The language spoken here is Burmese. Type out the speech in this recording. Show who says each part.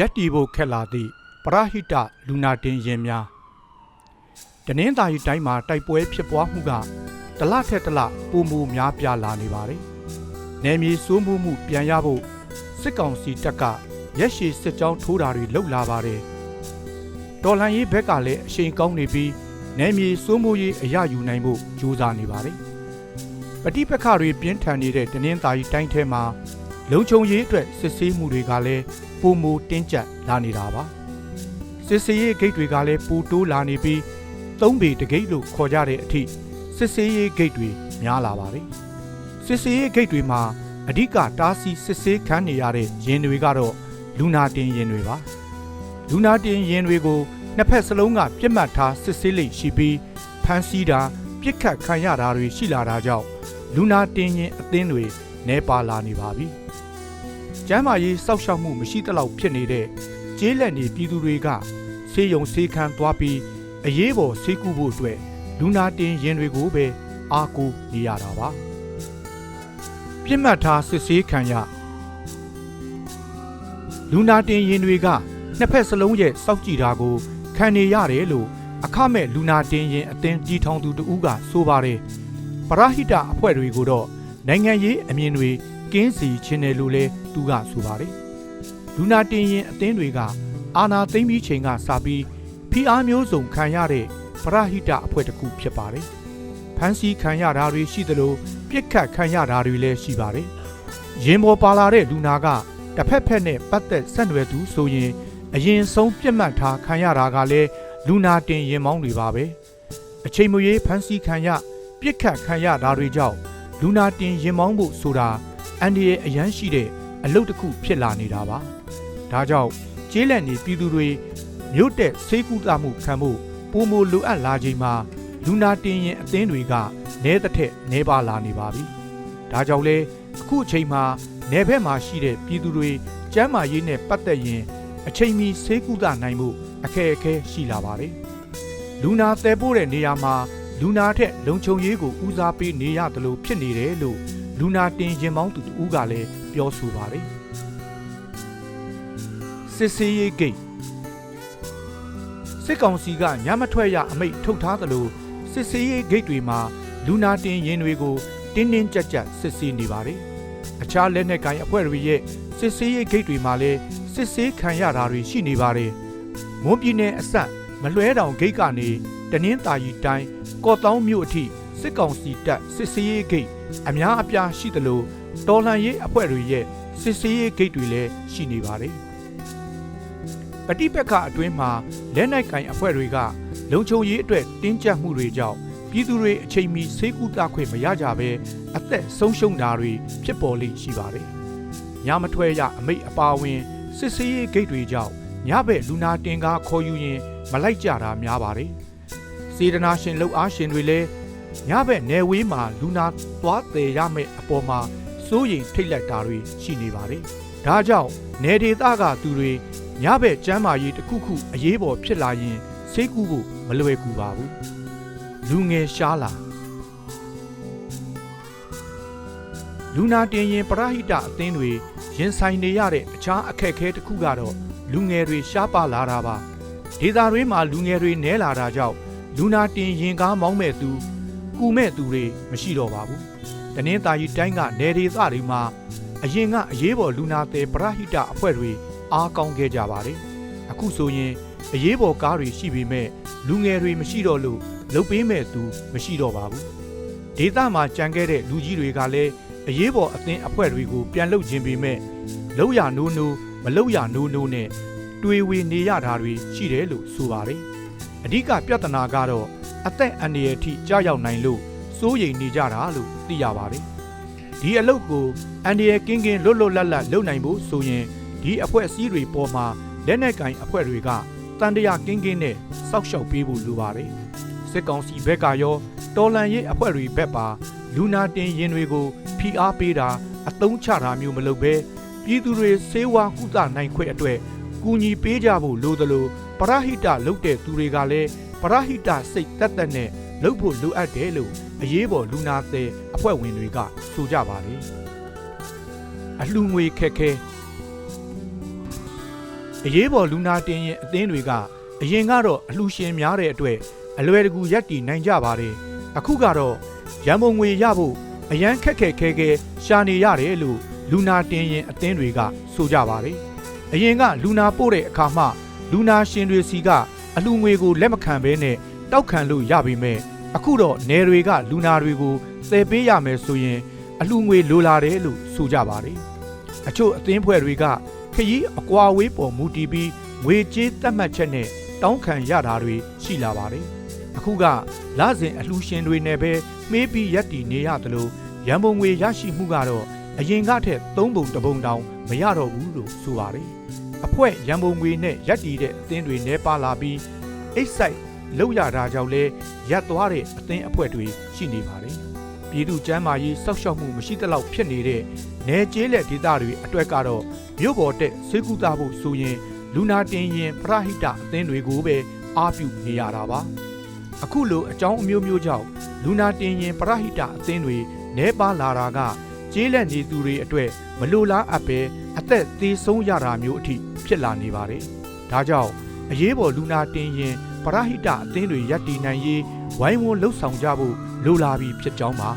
Speaker 1: ရက်တီဖို့ခက်လာသည့်ပရဟိတလူနာတင်ရင်များတနင်္သာရီတိုင်းမှာတိုက်ပွဲဖြစ်ပွားမှုကတလထက်တလပုံမူများပြားလာနေပါတယ်။နယ်မြေစိုးမှုမှုပြန်ရဖို့စစ်ကောင်စီတပ်ကရက်ရှည်စစ်ကြောင်းထိုးတာတွေလှုပ်လာပါတယ်။တော်လန်ရေးဘက်ကလည်းအရှိန်ကောင်းနေပြီးနယ်မြေစိုးမှုရေးအရယူနိုင်ဖို့ကြိုးစားနေပါတယ်။ပဋိပက္ခတွေပြင်းထန်နေတဲ့တနင်္သာရီတိုင်းထဲမှာ လုံခြုံရေးအတွက်စစ်ဆေးမှုတွေကလည်းပုံမူတင်းကျပ်လာနေတာပါစစ်စေးရေးဂိတ်တွေကလည်းပူတိုးလာနေပြီးသုံးပေတဂိတ်လို့ခေါ်ကြတဲ့အထိစစ်စေးရေးဂိတ်တွေများလာပါတယ်စစ်စေးရေးဂိတ်တွေမှာအဓိကတားဆီးစစ်ဆေးခံနေရတဲ့ရင်တွေကတော့လူနာတင်ရင်တွေပါလူနာတင်ရင်တွေကိုနှစ်ဖက်စလုံးကပြစ်မှတ်ထားစစ်ဆေးလိမ့်ရှိပြီးဖမ်းဆီးတာပြစ်ခတ်ခံရတာတွေရှိလာတာကြောင့်လူနာတင်ရင်အသင်းတွေနှဲပါလာနေပါပြီ ကျမ်းမာရေးစောက်ရှောက်မှုမရှိသလောက်ဖြစ်နေတဲ့ကျေးလက်နေပြည်သူတွေကဆေးရုံဆေးခန်းသွားပြီးအရေးပေါ်ဆေးကုဖို့အတွက်လူနာတင်ရင်တွေကိုပဲအားကိုးနေရတာပါပြစ်မှတ်ထားစစ်ဆေးခံရလူနာတင်ရင်တွေကနှစ်ဖက်စလုံးရဲ့စောက်ကြည့်တာကိုခံနေရတယ်လို့အခမဲ့လူနာတင်ရင်အသင်းကြီးထောင်သူတဦးကဆိုပါတယ်ပရဟိတအဖွဲ့တွေကိုတော့နိုင်ငံရေးအမြင်တွေ ကင်းစီခြင်းတယ်လို့လဲသူကဆိုပါတယ်လူနာတင်ရင်အသင်းတွေကအာနာသိမ့်ပြီးချိန်ကစပြီးဖိအားမျိုးစုံခံရတဲ့ပရဟိတအဖွဲ့တစ်ခုဖြစ်ပါတယ်။ဖမ်းဆီးခံရတာတွေရှိသလိုပြစ်ခတ်ခံရတာတွေလည်းရှိပါတယ်။ရင်ပေါ်ပါလာတဲ့လူနာကတစ်ဖက်ဖက်နဲ့ပတ်သက်ဆက်နွယ်သူဆိုရင်အရင်ဆုံးပြစ်မှတ်ထားခံရတာကလည်းလူနာတင်ရင်မောင်းတွေပါပဲ။အချိန်မရွေးဖမ်းဆီးခံရပြစ်ခတ်ခံရတာတွေကြောင့်လူနာတင်ရင်မောင်းဖို့ဆိုတာ အန်ဒီရဲ့အရန်ရှိတဲ့အလုပ်တစ်ခုဖြစ်လာနေတာပါ။ဒါကြောင့်ကျေးလက်နေပြည်သူတွေမြို့တက်ဆေးကုသမှုခံဖို့ပုံမလိုအပ်လာချိန်မှာလူနာတင်ရင်အသင်းတွေကနဲတစ်ထက်နဲပါလာနေပါပြီ။ဒါကြောင့်လဲအခုအချိန်မှာနယ်ဘက်မှာရှိတဲ့ပြည်သူတွေကျန်းမာရေးနဲ့ပတ်သက်ရင်အချိန်မီဆေးကုသနိုင်မှုအခက်အခဲရှိလာပါတယ်။လူနာသယ်ပို့တဲ့နေရာမှာလူနာထက်လုံခြုံရေးကိုဦးစားပေးနေရတယ်လို့ဖြစ်နေတယ်လို့ လူနာတင်ရင်မောင်းသူတူကလည်းပြောဆိုပါတယ်။စစ်စေးရေးဂိတ်စစ်ကောင်စီကညမထွက်ရအမိန့်ထုတ်ထားသလိုစစ်စေးရေးဂိတ်တွေမှာလူနာတင်ရင်တွေကိုတင်းတင်းကြပ်ကြပ်စစ်ဆေးနေပါတယ်။အခြားလက်နက်ကိုင်အဖွဲ့တွေရဲ့စစ်ဆေးရေးဂိတ်တွေမှာလည်းစစ်ဆေးခံရတာတွေရှိနေပါတယ်။မွန်ပြည်နယ်အစပ်မလွဲတောင်ဂိတ်ကနေတနင်္သာရီတိုင်းကော့တောင်းမြို့အထိစစ်ကောင်စီတပ်စစ်ဆေးရေးဂိတ် အများအပြားရှိသလိုတော်လှန်ရေးအဖွဲ့တွေရဲ့စစ်ဆေးရေးဂိတ်တွေလည်းရှိနေပါတယ်။ပဋိပက္ခအတွင်းမှာလက်နက်ကင်အဖွဲ့တွေကလုံခြုံရေးအတွက်တင်းကျပ်မှုတွေကြောင့်ပြည်သူတွေအချိန်မီဆေးကုသခွင့်မရကြဘဲအသက်ဆုံးရှုံးတာတွေဖြစ်ပေါ်လိမ့်ရှိပါတယ်။ညမထွက်ရအမိတ်အပါအဝင် စစ်ဆေးရေးဂိတ်တွေကြောင့်ညဘက်လူနာတင်ကားခေါ်ယူရင် မလိုက်ကြတာများပါတယ်။စေတနာရှင်လှုပ်အားရှင်တွေလည်း ညဘက်နယ်ဝေးမှာလူနာသွားတယ်ရမယ့်အပေါ်မှာစိုးရိမ်ထိတ်လက်တာတွေရှိနေပါတယ်။ဒါကြောင့်နယ်ဒေသကသူတွေညဘက်ကျမ်းမာရေးတစ်ခုခုအရေးပေါ်ဖြစ်လာရင်ဆေးကုဖို့မလွယ်ကူပါဘူးလူငယ်ရှားလာလူနာတင်ရင်ပရဟိတအသင်းတွေရင်ဆိုင်နေရတဲ့အခြားအခက်အခဲတစ်ခုကတော့လူငယ်တွေရှားပါလာတာပါဒေသတွင်းမှာလူငယ်တွေနဲလာတာကြောင့်လူနာတင်ရင်ကားမောင်းမဲ့သူ ကူမဲ့သူတွေမရှိတော့ပါဘူးတနင်္သာရီတိုင်းကနယ်ဒေသတွေမှာအရင်ကအရေးပေါ်လူနာတဲ့ပရဟိတအဖွဲ့တွေအားကောင်းခဲ့ကြပါတယ်။အခုဆိုရင်အရေးပေါ်ကားတွေရှိပေမဲ့လူငယ်တွေမရှိတော့လို့လုတ်ပေးမဲ့သူမရှိတော့ပါဘူး။ဒေသမှာကြံခဲ့တဲ့လူကြီးတွေကလည်းအရေးပေါ်အသင်းအဖွဲ့တွေကိုပြန်လုတ်ခြင်းပေမဲ့လောက်ရနိုးနိုးမလောက်ရနိုးနိုးနဲ့တွေဝေနေရတာတွေရှိတယ်လို့ဆိုပါတယ်။အဓိကပြဿနာကတော့ အသက်အန္တရာယ်ထိကြောက်ရောက်နိုင်လို့စိုးရိမ်နေကြတာလို့သိရပါတယ်။ဒီအလုပ်ကိုအန္တရာယ်ကင်းကင်းလွတ်လွတ်လပ်လပ်လုပ်နိုင်ဖို့ဆိုရင်ဒီအဖွဲ့အစည်းတွေပေါ်မှာလက်နက်ကင်အဖွဲ့တွေကတန်တရာကင်းကင်းနဲ့စောက်ရှောက်ပေးဖို့လိုပါတယ်စစ်ကောင်စီဘက်ကရောတော်လန်ရေးအဖွဲ့တွေဘက်ပါလူနာတင်ရင်တွေကိုဖိအားပေးတာအတုံးချတာမျိုးမလုပ်ဘဲပြည်သူတွေစေဝါကုသနိုင်ခွင့်အတွက်ကူညီပေးကြဖို့လိုသလိုပရဟိတလုပ်တဲ့သူတွေကလည်း ပရဟိတစိတ်တက်တက်နဲ့လုပ်ဖို့လိုအပ်တယ်လို့အရေးပေါ်လူနာတဲ့အဖွဲ့ဝင်တွေကဆိုကြပါတယ်အလှငွေခက်ခဲအရေးပေါ်လူနာတင်ရင်အသင်းတွေကအရင်ကတော့အလှူရှင်များတဲ့အတွက်အလွယ်တကူရက်တည်နိုင်ကြပါတယ်အခုကတော့ရန်ပုံငွေရဖို့အရန်ခက်ခက်ခဲခဲရှာနေရတယ်လို့လူနာတင်ရင်အသင်းတွေကဆိုကြပါတယ်အရင်ကလူနာပို့တဲ့အခါမှလူနာရှင်တွေစီက အလှူငွေကိုလက်မခံဘဲနဲ့တောက်ခံလို့ရပေမဲ့အခုတော့နယ်တွေကလူနာတွေကိုသယ်ပေးရမယ်ဆိုရင် အလှငွေလိုလာတယ်လို့ဆိုကြပါတယ်။အချို့အသင်းဖွဲ့တွေကခရီးအကွာဝေးပေါ်မူတည်ပြီးငွေကြေးသတ်မှတ်ချက်နဲ့တောင်းခံရတာတွေရှိလာပါတယ်။အခုကလစဉ်အလှရှင်တွေနဲ့ပဲမေးပြီးရက်တည်နေရသလိုရန်ပုံငွေရရှိမှုကတော့အရင်ကထက်၃ပုံတစ်ပုံတောင်မရတော့ဘူးလို့ဆိုပါတယ်။ အဖွဲ့ရန်ပုံငွေနဲ့ရက်တည်တဲ့အသင်းတွေနဲပါလာပြီးအိတ်ဆိုင်လောက်ရတာကြောင့်လဲရက်သွားတဲ့အသင်းအဖွဲ့တွေရှိနေပါတယ်။ပြည်သူ့ကျန်းမာရေးစောက်ရှောက်မှုမရှိသလောက်ဖြစ်နေတဲ့နယ်ကျေးလက်ဒေသတွေအတွက်ကတော့မြို့ပေါ်တက်ဆေးကုသဖို့ဆိုရင်လူနာတင်ရင်ပရဟိတအသင်းတွေကိုပဲအားပြုနေရတာပါအခုလိုအကြောင်းအမျိုးမျိုးကြောင့်လူနာတင်ရင်ပရဟိတအသင်းတွေနဲပါလာတာကကျေးလက်နေသူတွေအတွက်မလိုလားအပ်ပဲ အသက်သေးဆုံးရတာမျိုးအထိဖြစ်လာနေပါတယ်ဒါကြောင့်အရေးပေါ်လူနာတင်ရင်ပရဟိတအသင်းတွေရပ်တည်နိုင်ရေးဝိုင်းဝန်းလှုပ်ဆောင်ကြဖို့လိုလာပြီဖြစ်ကြောင်းပါ